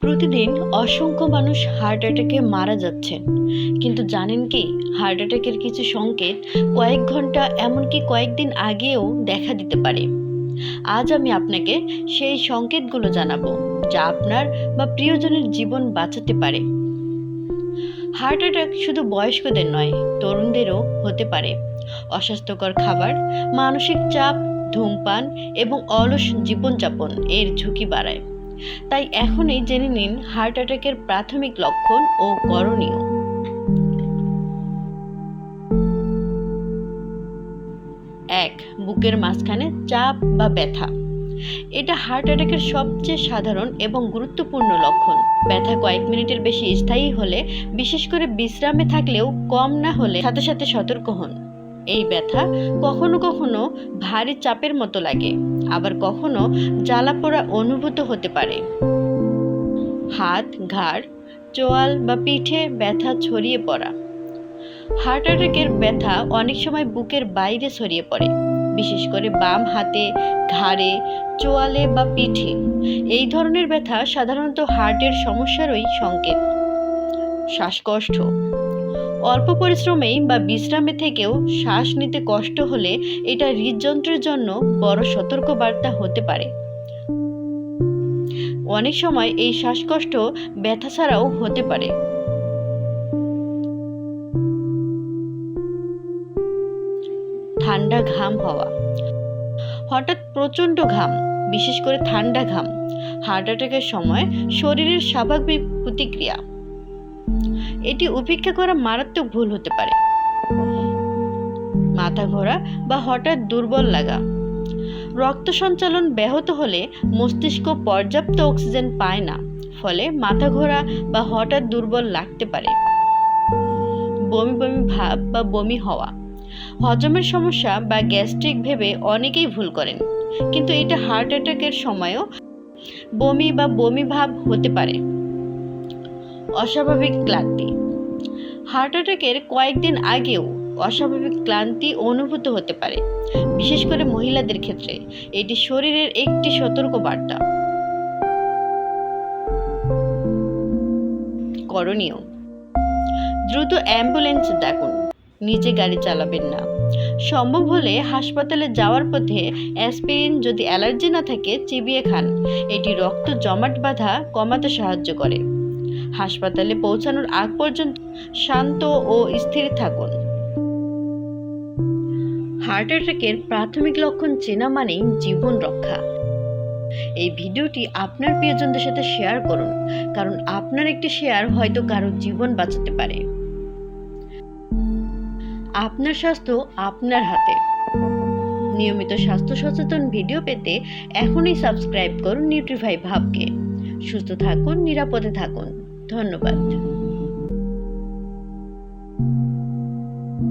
প্রতিদিন অসংখ্য মানুষ হার্ট অ্যাটাকে মারা যাচ্ছেন। কিন্তু জানেন কি? হার্ট অ্যাটাকের কিছু সংকেত কয়েক ঘণ্টা এমনকি কয়েকদিন আগেও দেখা দিতে পারে। আজ আমি আপনাকে সেই সংকেতগুলো জানাব, যা আপনার বা প্রিয়জনের জীবন বাঁচাতে পারে। হার্ট অ্যাটাক শুধু বয়স্কদের নয়, তরুণদেরও হতে পারে। অস্বাস্থ্যকর খাবার, মানসিক চাপ, ধূমপান এবং অলস জীবনযাপন এর ঝুঁকি বাড়ায়। তাই এখনই জেনে নিন হার্ট অ্যাটাকের প্রাথমিক লক্ষণ ও করণীয়। এক, বুকের মাঝখানে চাপ বা ব্যথা। এটা হার্ট অ্যাটাকের সবচেয়ে সাধারণ এবং গুরুত্বপূর্ণ লক্ষণ। ব্যথা কয়েক মিনিটের বেশি স্থায়ী হলে, বিশেষ করে বিশ্রামে থাকলেও কম না হলে সাথে সাথে সতর্ক হন। এই ব্যথা কখনো কখনো ভারী চাপের মতো লাগে, আবার কখনো জ্বালা পোড়া অনুভূত হতে পারে। হাত, ঘাড়, চোয়াল বা পিঠে ব্যথা ছড়িয়ে পড়া। হার্ট অ্যাটাকের ব্যথা অনেক সময় বুকের বাইরে ছড়িয়ে পড়ে, বিশেষ করে বাম হাতে, ঘাড়ে, চোয়ালে বা পিঠে। এই ধরনের ব্যথা সাধারণত হার্টের সমস্যারই সংকেত। শ্বাসকষ্ট অল্প পরিশ্রমেই বা বিশ্রামে থেকেও শ্বাস নিতে কষ্ট হলে এটা হৃদযন্ত্রের জন্য বড় সতর্কবার্তা হতে পারে। অনেক সময় এই শ্বাসকষ্ট ব্যথা ছাড়াও হতে পারে। ঠান্ডা ঘাম হওয়া। হঠাৎ প্রচণ্ড ঘাম, বিশেষ করে ঠান্ডা ঘাম, হার্ট অ্যাটাকের সময় শরীরের স্বাভাবিক প্রতিক্রিয়া। এটি উপেক্ষা করা মারাত্মক ভুল হতে পারে। মাথা ঘোরা বা হঠাৎ দুর্বল লাগা। রক্ত সঞ্চালন ব্যাহত হলে মস্তিষ্ক পর্যাপ্ত অক্সিজেন পায় না, ফলে মাথা ঘোরা বা হঠাৎ দুর্বল লাগতে পারে। বমি বমি ভাব বা বমি হওয়া। হজমের সমস্যা বা গ্যাস্ট্রিক ভেবে অনেকেই ভুল করেন, কিন্তু এটা হার্ট অ্যাটাকের সময়ও বমি বা বমি ভাব হতে পারে। অস্বাভাবিক ক্লান্তি। হার্ট অ্যাটাকের কয়েকদিন আগেও অস্বাভাবিক ক্লান্তি অনুভূত হতে পারে, বিশেষ করে মহিলাদের ক্ষেত্রে। এটি শরীরের একটি সতর্ক বার্তা। করণীয়। দ্রুত অ্যাম্বুলেন্স ডাকুন। নিজে গাড়ি চালাবেন না। সম্ভব হলে হাসপাতালে যাওয়ার পথে অ্যাসপিরিন যদি অ্যালার্জি না থাকে, চিবিয়ে খান। এটি রক্ত জমাট বাঁধা কমাতে সাহায্য করে। হাসপাতালে পৌঁছানোর আগ পর্যন্ত শান্ত ও স্থির থাকুন। হার্ট অ্যাটাকের প্রাথমিক লক্ষণ চেনা মানেই জীবন রক্ষা। এই ভিডিওটি আপনার প্রিয়জনদের সাথে শেয়ার করুন, কারণ আপনার একটি শেয়ার হয়তো কারও জীবন বাঁচাতে পারে। আপনার স্বাস্থ্য আপনার হাতে। নিয়মিত স্বাস্থ্য সচেতন ভিডিও পেতে এখনই সাবস্ক্রাইব করুন নিউট্রিফাই ভাবকে। সুস্থ থাকুন, নিরাপদে থাকুন। ধন্যবাদ।